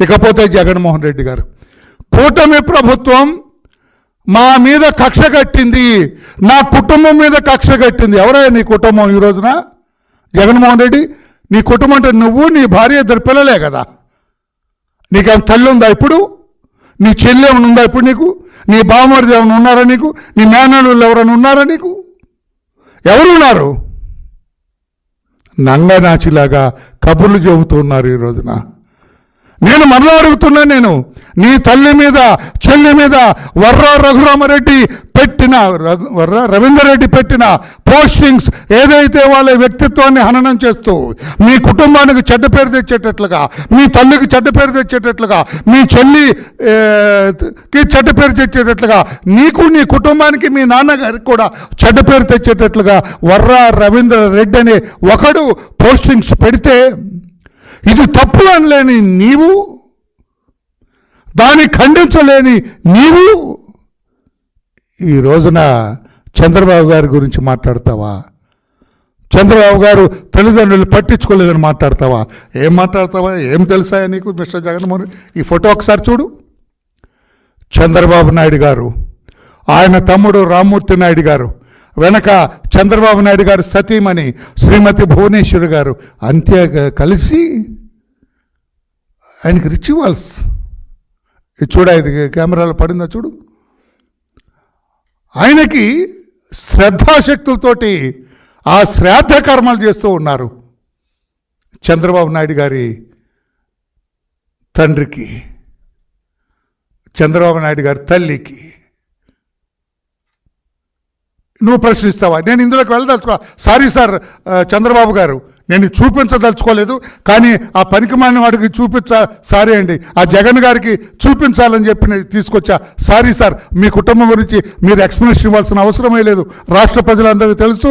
ఇకపోతే జగన్మోహన్ రెడ్డి గారు కూటమి ప్రభుత్వం మా మీద కక్ష కట్టింది నా కుటుంబం మీద కక్ష కట్టింది. ఎవరయ్యా నీ కుటుంబం ఈ రోజున? జగన్మోహన్ రెడ్డి నీ కుటుంబం అంటే నువ్వు నీ భార్య ఇద్దరు పిల్లలే కదా. నీకేం తల్లి ఉందా ఇప్పుడు? నీ చెల్లి ఏమైనా ఉందా ఇప్పుడు నీకు? నీ బావమరిది ఏమైనా ఉన్నారా నీకు? నీ మేనల్లు ఎవరైనా ఉన్నారా నీకు? ఎవరు ఉన్నారు? నంగనాచిలాగా కబుర్లు చెబుతున్నారు ఈ రోజున. నేను మరలా అడుగుతున్నా నేను నీ తల్లి మీద చెల్లి మీద వర్రా రఘురామరెడ్డి పెట్టిన రఘు- వర్ర రవీందర్రెడ్డి పెట్టిన పోస్టింగ్స్ ఏదైతే వాళ్ళ వ్యక్తిత్వాన్ని హననం చేస్తూ మీ కుటుంబానికి చెడ్డ పేరు తెచ్చేటట్లుగా మీ తల్లికి చెడ్డ పేరు తెచ్చేటట్లుగా మీ చెల్లి కి చెడ్డ పేరు తెచ్చేటట్లుగా నీకు నీ కుటుంబానికి మీ నాన్నగారికి కూడా చెడ్డ పేరు తెచ్చేటట్లుగా వర్రా రవీంద్ర రెడ్డి అనే ఒకడు పోస్టింగ్స్ పెడితే ఇది తప్పు అనలేని నీవు దాన్ని ఖండించలేని నీవు ఈ రోజున చంద్రబాబు గారి గురించి మాట్లాడతావా? చంద్రబాబు గారు తల్లిదండ్రులు పట్టించుకోలేదని మాట్లాడతావా? ఏం మాట్లాడతావా? ఏం తెలుసా నీకు మిస్టర్ జగన్మోహన్? ఈ ఫోటో ఒకసారి చూడు. చంద్రబాబు నాయుడు గారు ఆయన తమ్ముడు రామ్మూర్తి నాయుడు గారు వెనక చంద్రబాబు నాయుడు గారు సతీమణి శ్రీమతి భువనేశ్వరి గారు అంతే కలిసి ఆయనకి రిచువల్స్ ఇది చూడ ఇది కెమెరాలో పడిందా చూడు. ఆయనకి శ్రద్ధాశక్తులతోటి ఆ శ్రాద్ధ కర్మలు చేస్తూ ఉన్నారు. చంద్రబాబు నాయుడు గారి తండ్రికి చంద్రబాబు నాయుడు గారి తల్లికి. నువ్వు ప్రశ్నిస్తావా? నేను ఇందులోకి వెళ్ళదలుచుకో సారీ సార్ చంద్రబాబు గారు నేను చూపించదలుచుకోలేదు కానీ ఆ పనికిమాలిన వాడికి చూపించా సారీ అండి. ఆ జగన్ గారికి చూపించాలని చెప్పి నేను తీసుకొచ్చా. సారీ సార్ మీ కుటుంబం గురించి మీరు ఎక్స్ప్లెనేషన్ ఇవ్వాల్సిన అవసరమే లేదు. రాష్ట్ర ప్రజలందరికీ తెలుసు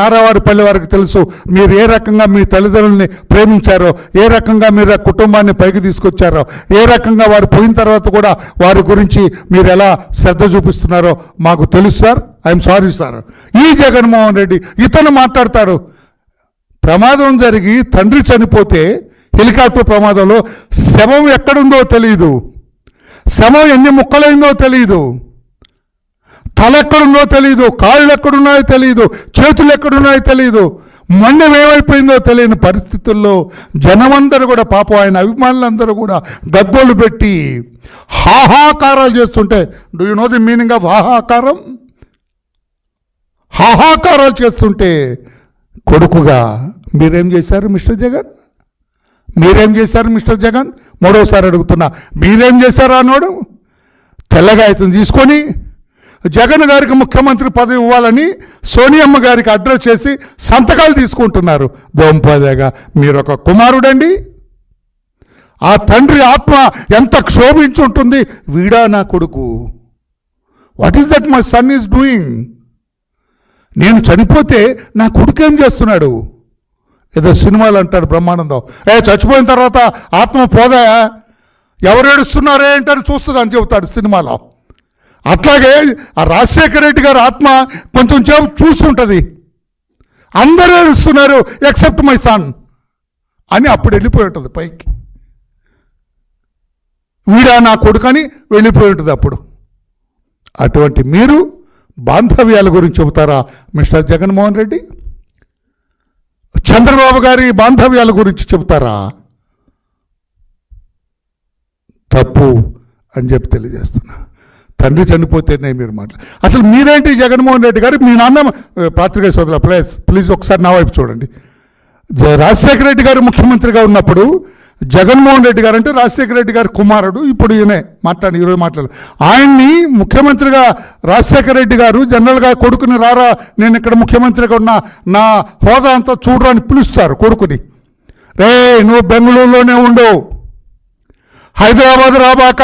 నారావాడిపల్లి నారావారిపల్లి వారికి తెలుసు మీరు ఏ రకంగా మీ తల్లిదండ్రుల్ని ప్రేమించారో ఏ రకంగా మీరు ఆ కుటుంబాన్ని పైకి తీసుకొచ్చారో ఏ రకంగా వారు పోయిన తర్వాత కూడా వారి గురించి మీరు ఎలా శ్రద్ధ చూపిస్తున్నారో మాకు తెలుసు సార్. I'm sorry sir. ఈ జగన్మోహన్ రెడ్డి ఇతను మాట్లాడతాడు. ప్రమాదం జరిగి తండ్రి చనిపోతే హెలికాప్టర్ ప్రమాదంలో శవం ఎక్కడుందో తెలియదు శవం ఎన్ని ముక్కలైందో తెలియదు తల ఎక్కడుందో తెలియదు కాళ్ళు ఎక్కడున్నాయో తెలియదు చేతులు ఎక్కడున్నాయో తెలియదు మొండం ఏమైపోయిందో తెలియని పరిస్థితుల్లో జనమందరూ కూడా పాపం ఆయన అభిమానులందరూ కూడా గగ్గోలు పెట్టి హాహాకారాలు చేస్తుంటే do you know the meaning of హాహాకారం? హాహాకారాలు చేస్తుంటే కొడుకుగా మీరేం చేశారు మిస్టర్ జగన్? మీరేం చేశారు మిస్టర్ జగన్? మూడోసారి అడుగుతున్నా మీరేం చేశారు అన్నాడు? తెల్లగాయతం తీసుకొని జగన్ గారికి ముఖ్యమంత్రి పదవి ఇవ్వాలని సోనియమ్మ గారికి అడ్రస్ చేసి సంతకాలు తీసుకుంటున్నారు. దోంపదేగా మీరు ఒక కుమారుడండి. ఆ తండ్రి ఆత్మ ఎంత క్షోభించుంటుంది. వీడా నా కొడుకు. What is that my son is doing నేను చనిపోతే నా కొడుకు ఏం చేస్తున్నాడు? ఏదో సినిమాలు అంటాడు బ్రహ్మానందం. ఏ చచ్చిపోయిన తర్వాత ఆత్మ పోదా? ఎవరు ఏడుస్తున్నారే ఏంటని చూస్తుంది అని చెబుతాడు సినిమాలో. అట్లాగే ఆ రాజశేఖర రెడ్డి గారి ఆత్మ కొంచెం సేపు చూస్తుంటుంది అందరూ ఏడుస్తున్నారు ఎక్సెప్ట్ మై సన్ అని అప్పుడు వెళ్ళిపోయి ఉంటుంది పైకి. వీడా నా కొడుకని వెళ్ళిపోయి ఉంటుంది అప్పుడు. అటువంటి మీరు బాంధవ్యాల గురించి చెబుతారా మిస్టర్ జగన్మోహన్ రెడ్డి? చంద్రబాబు గారి బాంధవ్యాల గురించి చెబుతారా? తప్పు అని చెప్పి తెలియజేస్తున్నా. తండ్రి చనిపోతేనే మీరు మాట్లా అసలు మీరేంటి జగన్మోహన్ రెడ్డి గారు? మీ నాన్న పాత్రికేయ సోదరుల ప్లీజ్ ప్లీజ్ ఒకసారి నా వైపు చూడండి. రాజశేఖర రెడ్డి గారు ముఖ్యమంత్రిగా ఉన్నప్పుడు జగన్మోహన్ రెడ్డి గారు అంటే రాజశేఖర రెడ్డి గారి కుమారుడు. ఇప్పుడు ఈయనే మాట్లాడి ఈరోజు మాట్లాడు. ఆయన్ని ముఖ్యమంత్రిగా రాజశేఖర రెడ్డి గారు జనరల్గా కొడుకుని రారా నేను ఇక్కడ ముఖ్యమంత్రిగా ఉన్న నా హోదా అంతా చూడరా అని పిలుస్తారు కొడుకుని. రే నువ్వు బెంగళూరులోనే ఉండు. హైదరాబాద్ రాబాక.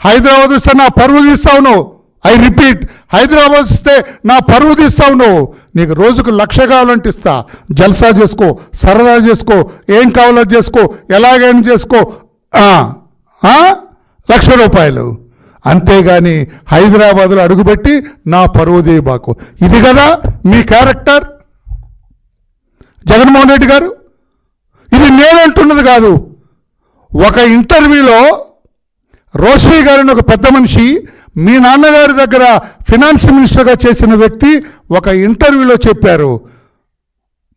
హైదరాబాద్ వస్తే నా పరువు తీస్తావు నువ్వు. ఐ రిపీట్ హైదరాబాద్ వస్తే నా పరువు తీస్తావు నువ్వు. నీకు రోజుకు లక్ష కావాలంటే ఇస్తా. జల్సా చేసుకో సరదా చేసుకో ఏం కావాలో చేసుకో ఎలాగైనా చేసుకో. లక్ష రూపాయలు. అంతేగాని హైదరాబాద్లో అడుగుపెట్టి నా పరువు బాకు ఇది కదా మీ క్యారెక్టర్? జగన్మోహన్ రెడ్డి గారు? ఇది నేనంటున్నది కాదు. ఒక ఇంటర్వ్యూలో రోషయ్య గారిని ఒక పెద్ద మనిషి మీ నాన్నగారి దగ్గర ఫినాన్స్ మినిస్టర్గా చేసిన వ్యక్తి ఒక ఇంటర్వ్యూలో చెప్పారు.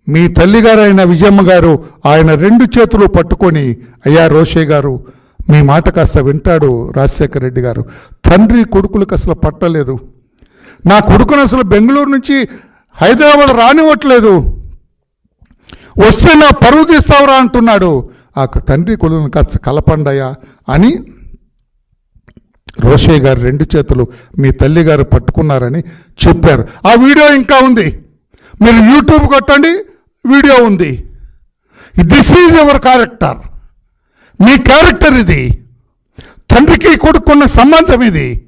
మీ తల్లిగారైన విజయమ్మ గారు ఆయన రెండు చేతులు పట్టుకొని అయ్యా రోషే గారు మీ మాట కాస్త వింటాడు రాజశేఖర రెడ్డి గారు. తండ్రి కొడుకులకు అసలు పట్టలేదు. నా కొడుకును అసలు బెంగళూరు నుంచి హైదరాబాద్ రానివ్వట్లేదు. వస్తే నా పరువు తీస్తావురా అంటున్నాడు. ఆ తండ్రి కొడుకును కాస్త కలపండయా అని రోషయ్య గారు రెండు చేతులు మీ తల్లి గారు పట్టుకున్నారని చెప్పారు. ఆ వీడియో ఇంకా ఉంది. మీరు యూట్యూబ్ కొట్టండి వీడియో ఉంది. దిస్ ఈజ్ ఎవర్ క్యారెక్టర్ మీ క్యారెక్టర్ ఇది. తండ్రికి కొడుకున్న సంబంధం ఇది.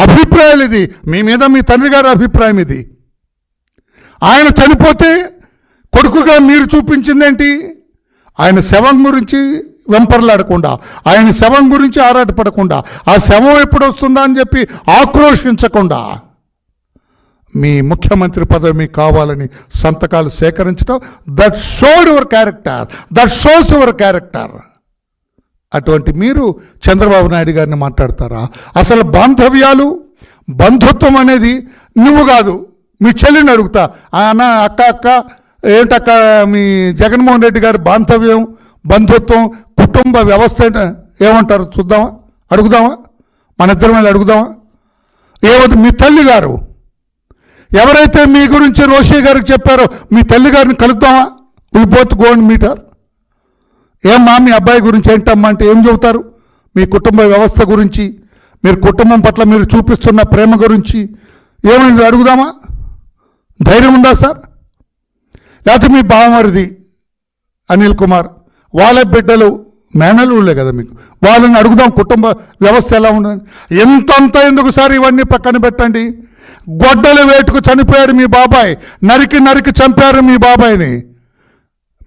అభిప్రాయాలు ఇది. మీ మీద మీ తండ్రి గారి అభిప్రాయం ఇది. ఆయన చనిపోతే కొడుకుగా మీరు చూపించిందేంటి? ఆయన శవం గురించి వెంపర్లాడకుండా ఆయన శవం గురించి ఆరాటపడకుండా ఆ శవం ఎప్పుడు వస్తుందా అని చెప్పి ఆక్రోషించకుండా మీ ముఖ్యమంత్రి పదవి మీకు కావాలని సంతకాలు సేకరించడం that showed your character that shows your character. అటువంటి మీరు చంద్రబాబు నాయుడు గారిని మాట్లాడతారా? అసలు బాంధవ్యాలు బంధుత్వం అనేది నువ్వు కాదు మీ చెల్లిని అడుగుతా. అన్న అక్క అక్క ఏంటక్క మీ జగన్మోహన్ రెడ్డి గారి బాంధవ్యం బంధుత్వం కుటుంబ వ్యవస్థ ఏమంటారు చూద్దామా? అడుగుదామా? మన ఇద్దరం వెళ్ళి అడుగుదామా? ఏమవుతుంది మీ తల్లి గారు ఎవరైతే మీ గురించి రోషి గారికి చెప్పారో మీ తల్లి గారిని కలుద్దామా? We both go and meet her. ఏమ్మా మీ అబ్బాయి గురించి ఏంటమ్మా అంటే ఏం చెబుతారు? మీ కుటుంబ వ్యవస్థ గురించి మీరు కుటుంబం పట్ల మీరు చూపిస్తున్న ప్రేమ గురించి ఏమైంది అడుగుదామా? ధైర్యం ఉందా సార్? లేకపోతే మీ బావమరిది అనిల్ కుమార్. వాళ్ళ బిడ్డలు మేనలులే కదా మీకు. వాళ్ళని అడుగుదాం కుటుంబ వ్యవస్థ ఎలా ఉండదు ఎంతంత ఎందుకు సార్ ఇవన్నీ పక్కన పెట్టండి? గొడ్డలు వేటుకు చనిపోయాడు మీ బాబాయ్. నరికి నరికి చంపారు మీ బాబాయ్ని.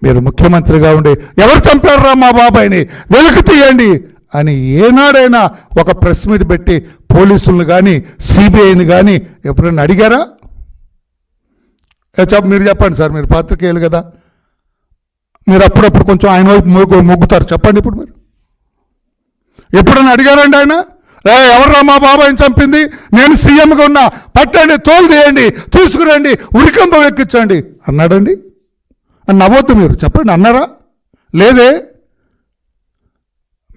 మీరు ముఖ్యమంత్రిగా ఉండి ఎవరు చంపారా మా బాబాయ్ని? వెలికి తీయండి అని ఏనాడైనా ఒక ప్రెస్ మీట్ పెట్టి పోలీసులను కానీ సిబిఐని కానీ ఎప్పుడైనా అడిగారా? ఏ చెప్ప మీరు చెప్పండి సార్ మీరు పాత్రికేయులు కదా. మీరు అప్పుడప్పుడు కొంచెం ఆయన వైపు మొగ్గు మొగ్గుతారు. చెప్పండి ఇప్పుడు మీరు. ఎప్పుడైనా అడిగారండి ఆయన? రే ఎవర్రా మా బాబాయ్ని చంపింది? నేను సీఎంగా ఉన్నా. పట్టండి తోలు తీయండి తీసుకురండి ఉరికంబం ఎక్కించండి. అన్నాడండి. అని నవ్వొద్దు మీరు. చెప్పండి అన్నారా? లేదే?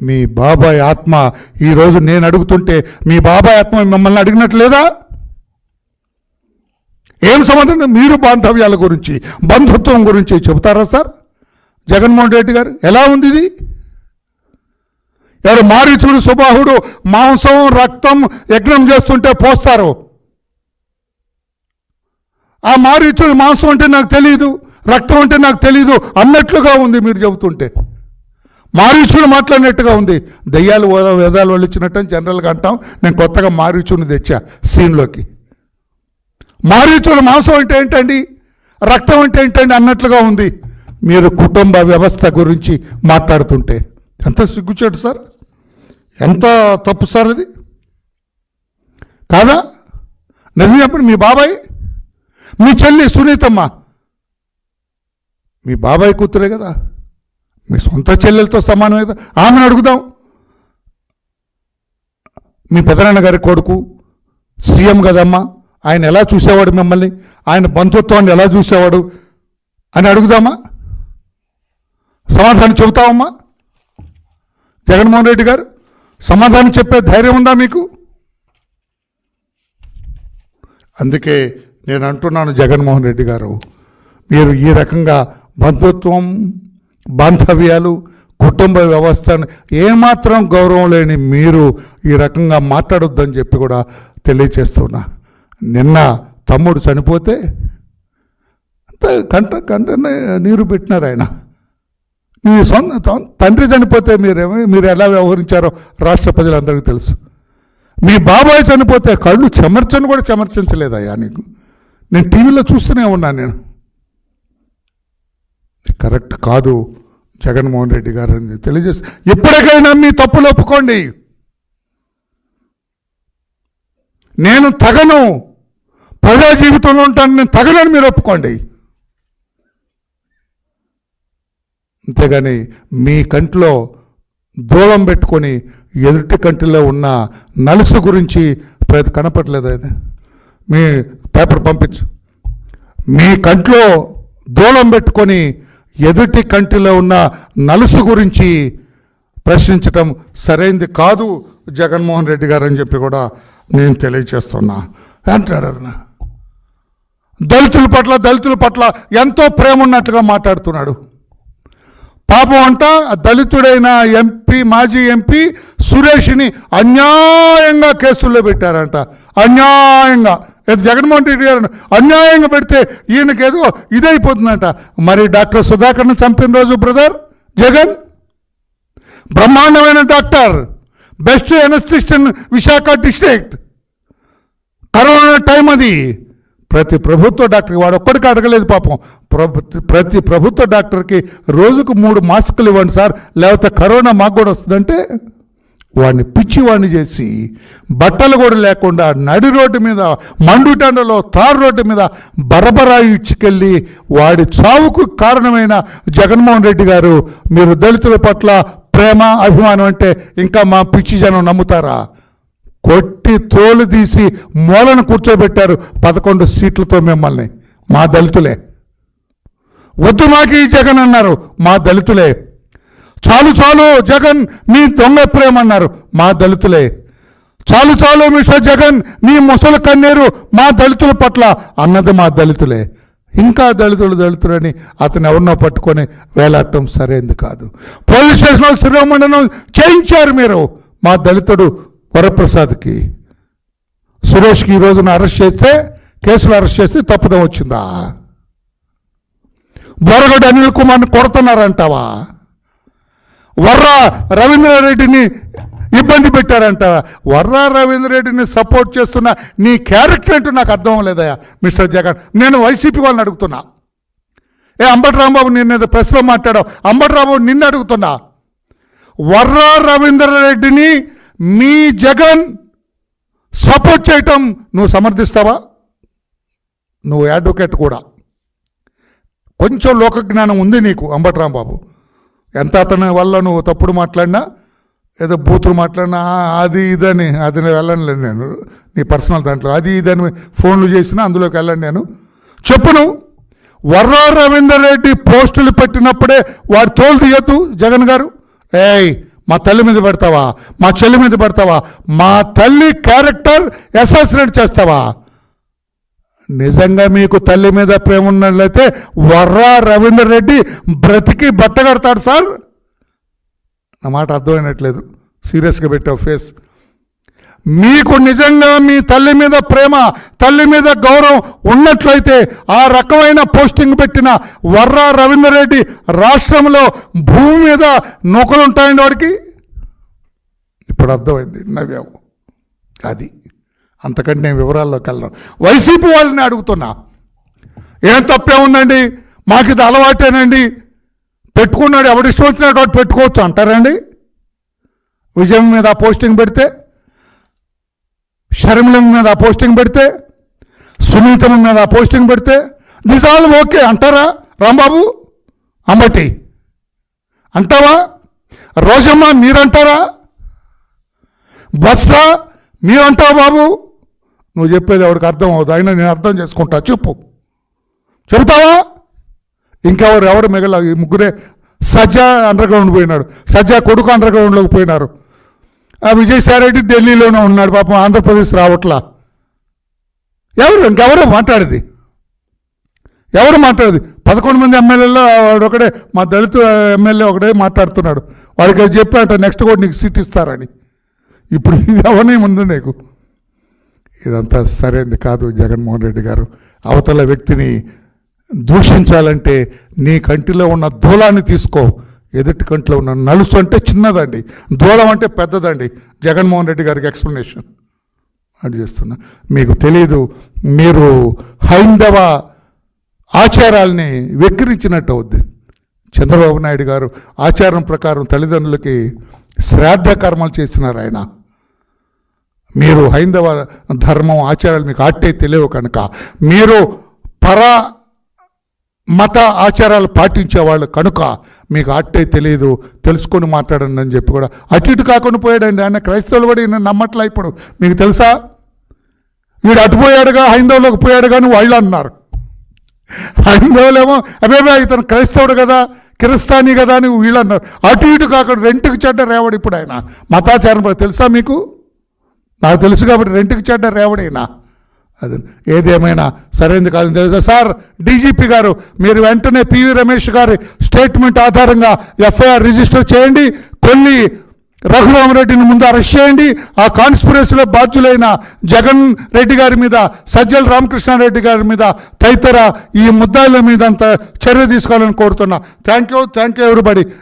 మీ బాబాయ్ ఆత్మ ఈరోజు నేను అడుగుతుంటే మీ బాబాయ్ ఆత్మ మిమ్మల్ని అడిగినట్టు లేదా ఏం సంబంధం? మీరు బాంధవ్యాల గురించి బంధుత్వం గురించి చెబుతారా సార్? జగన్మోహన్ రెడ్డి గారు? ఎలా ఉంది ఇది? ఎవరు మారీచుడు సుబాహుడు మాంసం రక్తం యజ్ఞం చేస్తుంటే పోస్తారు. ఆ మారీచుడు మాంసం అంటే నాకు తెలియదు రక్తం అంటే నాకు తెలియదు అన్నట్లుగా ఉంది మీరు చెబుతుంటే. మారీచుడు మాట్లాడినట్టుగా ఉంది. దయ్యాలు వేదాలు వాళ్ళు ఇచ్చినట్టు జనరల్గా అంటాం. నేను కొత్తగా మారీచుని తెచ్చా సీన్లోకి. మారీచుడు మాంసం అంటే ఏంటండి? రక్తం అంటే ఏంటండి? అన్నట్లుగా ఉంది. మీరు కుటుంబ వ్యవస్థ గురించి మాట్లాడుతుంటే. ఎంత సిగ్గుచేటు సార్? ఎంత తప్పు సార్ అది కాదా? నిజం చెప్పండి మీ బాబాయ్? మీ చెల్లి సునీతమ్మ? మీ బాబాయ్ కూతురే కదా. మీ సొంత చెల్లెలతో సమానమే కదా. ఆమెను అడుగుదాం. మీ పెదనాన్న గారి కొడుకు సీఎం కదమ్మా. ఆయన ఎలా చూసేవాడు మిమ్మల్ని? ఆయన బంధుత్వాన్ని ఎలా చూసేవాడు? అని అడుగుదామా? సమాధానం చెబుతావమ్మా? జగన్మోహన్ రెడ్డి గారు సమాధానం చెప్పే ధైర్యం ఉందా మీకు? అందుకే నేను అంటున్నాను జగన్మోహన్ రెడ్డి గారు మీరు ఈ రకంగా బంధుత్వం బాంధవ్యాలు కుటుంబ వ్యవస్థను ఏమాత్రం గౌరవం లేని మీరు ఈ రకంగా మాట్లాడొద్దని చెప్పి కూడా తెలియచేస్తున్నా. నిన్న తమ్ముడు చనిపోతే కంట కంటనే నీరు పెట్టినారు ఆయన. మీ సొంత త- తండ్రి చనిపోతే మీరేమో మీరు ఎలా వ్యవహరించారో రాష్ట్ర ప్రజలందరికీ తెలుసు. మీ బాబాయ్ చనిపోతే కళ్ళు చెమర్చని కూడా చెమర్చించలేదయ్యా నీకు. నేను టీవీలో చూస్తూనే ఉన్నాను నేను. కరెక్ట్ కాదు జగన్మోహన్ రెడ్డి గారు అని తెలియజేస్తా ఎప్పటికైనా మీ తప్పులు ఒప్పుకోండి. నేను తగను. ప్రజా జీవితంలో ఉంటాను నేను తగనని మీరు ఒప్పుకోండి. అంతేగాని మీ కంట్లో దూలం పెట్టుకొని ఎదుటి కంటిలో ఉన్న నలుసు గురించి ప్రతి కనపట్లేదు అది. మీ పేపర్ పంపించు. మీ కంట్లో దూలం పెట్టుకొని ఎదుటి కంటిలో ఉన్న నలుసు గురించి ప్రశ్నించటం సరైంది కాదు జగన్మోహన్ రెడ్డి గారు అని చెప్పి కూడా నేను తెలియచేస్తున్నా అంటాడు అదన? దళితుల పట్ల దళితుల పట్ల ఎంతో ప్రేమ ఉన్నట్లుగా మాట్లాడుతున్నాడు. పాపం అంట దళితుడైన ఎంపీ మాజీ ఎంపీ సురేష్ని అన్యాయంగా కేసుల్లో పెట్టారంట. అన్యాయంగా. ఏదో జగన్మోహన్ రెడ్డి గారు అన్యాయంగా పెడితే ఈయనకేదో ఇదైపోతుందంట. మరి డాక్టర్ సుధాకర్ని చంపిన రోజు బ్రదర్ జగన్? బ్రహ్మాండమైన doctor. Best ఎనస్థిస్టన్ Visakha district. Corona time అది. ప్రతి ప్రభుత్వ డాక్టర్కి వాడు ఒక్కడికి అడగలేదు పాపం. ప్రతి ప్రభుత్వ డాక్టర్కి రోజుకు మూడు మాస్కులు ఇవ్వండి సార్ లేకపోతే కరోనా మాకు కూడా వస్తుందంటే వాడిని పిచ్చివాడిని చేసి బట్టలు కూడా లేకుండా నడి రోడ్డు మీద మండుటండలో తారు రోడ్డు మీద బరబరా ఇచ్చుకెళ్ళి వాడి చావుకు కారణమైన జగన్మోహన్ రెడ్డి గారు మీరు దళితుల పట్ల ప్రేమ అభిమానం అంటే ఇంకా మా పిచ్చి జనం నమ్ముతారా? కొట్టి తోలు తీసి మూలను కూర్చోబెట్టారు. పదకొండు సీట్లతో మిమ్మల్ని. మా దళితులే. వద్దు మాకి జగన్ అన్నారు. మా దళితులే. చాలు చాలు జగన్ మీ దొంగ ప్రేమ అన్నారు. మా దళితులే. చాలు చాలు మిస్టర్ జగన్ నీ ముసలి కన్నీరు మా దళితుల పట్ల అన్నది మా దళితులే. ఇంకా దళితులు దళితులని అతను ఎవరినో పట్టుకొని వేలాడటం సరైంది కాదు. పోలీస్ స్టేషన్లో శిరోమండనం చేయించారు మీరు. మా దళితుడు వరప్రసాద్కి. సురేష్కి ఈ రోజున అరెస్ట్ చేస్తే కేసులు అరెస్ట్ చేస్తే తప్పుదం వచ్చిందా? బోరగడ్డ అనిల్ కుమార్ని కొడుతున్నారంటావా? వర్రా రవీంద్రారెడ్డిని ఇబ్బంది పెట్టారంటావా? వర్రా రవీంద్రరెడ్డిని సపోర్ట్ చేస్తున్న నీ క్యారెక్టర్ అంటూ నాకు అర్థం లేదయా మిస్టర్ జగన్. నేను వైసీపీ వాళ్ళని అడుగుతున్నా. ఏ అంబటి రాంబాబు నిన్న ప్రెస్లో మాట్లాడావు అంబటి రాంబాబు నిన్ను అడుగుతున్నా. వర్రా రవీంద్రారెడ్డిని మీ జగన్ సపోర్ట్ చేయటం నువ్వు సమర్థిస్తావా? నువ్వు అడ్వకేట్ కూడా. కొంచెం లోకజ్ఞానం ఉంది నీకు అంబట్రాం బాబు ఎంత అతని వల్ల నువ్వు తప్పుడు మాట్లాడినా ఏదో బూతులు మాట్లాడినా అది ఇదని అది వెళ్ళను నేను. నీ పర్సనల్ దాంట్లో అది ఇదని ఫోన్లు చేసినా అందులోకి వెళ్ళను నేను. చెప్పును వర్రా రవీందర్ రెడ్డి పోస్టులు పెట్టినప్పుడే వాడు తోలు తీయద్దు జగన్ గారు. ఏయ్ మా తల్లి మీద పెడతావా? మా చెల్లి మీద పెడతావా? మా తల్లి క్యారెక్టర్ అసాసినేట్ చేస్తావా? నిజంగా మీకు తల్లి మీద ప్రేమ ఉన్నట్లయితే వర్రా రవీందర్ రెడ్డి బ్రతికి బట్ట కడతాడు సార్. నా మాట అర్థమైనట్లేదు. సీరియస్గా పెట్టావు ఫేస్. మీకు నిజంగా మీ తల్లి మీద ప్రేమ తల్లి మీద గౌరవం ఉన్నట్లయితే ఆ రకమైన పోస్టింగ్ పెట్టిన వర్రా రవీందర్ రెడ్డి రాష్ట్రంలో భూమి మీద నూకలు ఉంటాయండి వాడికి? ఇప్పుడు అర్థమైంది నవ్వావు. అది. అంతకంటే నేను వివరాల్లోకి వెళ్ళను. వైసీపీ వాళ్ళని అడుగుతున్నా. ఏం తప్పే ఉందండి? మాకు ఇది అలవాటేనండి. పెట్టుకున్నాడు ఎవడిష్టం ఇష్టం వచ్చినట్టు పెట్టుకోవచ్చు అంటారండి? విజయం మీద ఆ పోస్టింగ్ పెడితే షర్మిలం మీద ఆ పోస్టింగ్ పెడితే సునీతం మీద ఆ పోస్టింగ్ పెడితే దిస్ ఆల్ ఓకే అంటారా రాంబాబు? అంబటి. అంటావా? రోజమ్మ మీరంటారా? బస్సా మీరంటావు బాబు? నువ్వు చెప్పేది ఎవరికి అర్థం అవుతుంది అయినా నేను అర్థం చేసుకుంటా చెప్పు. చెబుతావా? ఇంకెవరు ఎవరు మిగల ఈ ముగ్గురే సజ్జా అండర్గ్రౌండ్ పోయినాడు సజ్జా కొడుకు అండర్గ్రౌండ్లోకి పోయినారు. ఆ విజయసాయిరెడ్డి ఢిల్లీలోనే ఉన్నాడు పాపం ఆంధ్రప్రదేశ్ రావట్లా. ఎవరు ఇంకెవరు మాట్లాడేది? ఎవరు మాట్లాడేది? పదకొండు మంది ఎమ్మెల్యేలో వాడు ఒకడే మా దళిత ఎమ్మెల్యే ఒకడే మాట్లాడుతున్నాడు. వాడికి అది చెప్పాట నెక్స్ట్ కూడా నీకు సీట్ ఇస్తారని. ఇప్పుడు ఇది అవనే ముందు నీకు. ఇదంతా సరైనది కాదు జగన్మోహన్ రెడ్డి గారు. అవతల వ్యక్తిని దూషించాలంటే నీ కంటిలో ఉన్న దూలాన్ని తీసుకో. ఎదుటి కంట్లో ఉన్న నలుసు అంటే చిన్నదండి. దూలం అంటే పెద్దదండి. జగన్మోహన్ రెడ్డి గారికి ఎక్స్ప్లెనేషన్. అది చేస్తున్నా. మీకు తెలియదు మీరు హైందవ ఆచారాల్ని వెక్కిరించినట్టు అవుద్ది. చంద్రబాబు నాయుడు గారు ఆచారం ప్రకారం తల్లిదండ్రులకి శ్రాద్ధ కర్మలు చేసినారు ఆయన. మీరు హైందవ ధర్మం ఆచారాలు మీకు ఆటే తెలియవు కనుక. మీరు పర మత ఆచారాలు పాటించేవాళ్ళు కనుక మీకు అట్టే తెలియదు తెలుసుకొని మాట్లాడండి అని చెప్పి కూడా అటు ఇటు కాకుండా పోయాడండి. ఆయన క్రైస్తవులు కూడా ఈయన నమ్మట్లా ఇప్పుడు. మీకు తెలుసా? వీడు అటుపోయాడుగా హైందవులోకి పోయాడు కానీ వాళ్ళు అన్నారు. హైందవులేమో అబేబే ఇతను క్రైస్తవుడు కదా కిరిస్తానీ కదా అని వీళ్ళు అన్నారు. అటు ఇటు కాకుండా రెంట్కి చెడ్డ రేవడు ఇప్పుడు ఆయన. మతాచారం తెలుసా మీకు? నాకు తెలుసు కాబట్టి రెంట్కి చెడ్డ రేవడైనా? అది ఏదేమైనా సరైనది కాదని తెలుసా సార్ డీజీపీ గారు మీరు వెంటనే పివి రమేష్ గారి స్టేట్మెంట్ ఆధారంగా ఎఫ్ఐఆర్ రిజిస్టర్ చేయండి కొన్ని రఘురామరెడ్డిని ముందు అరెస్ట్ చేయండి ఆ కాన్స్పిరసీలో బాధ్యులైన జగన్ రెడ్డి గారి మీద సజ్జల రామకృష్ణారెడ్డి గారి మీద తదితర ఈ ముద్దాయిల మీద అంత చర్య తీసుకోవాలని కోరుతున్నా. Thank you thank you everybody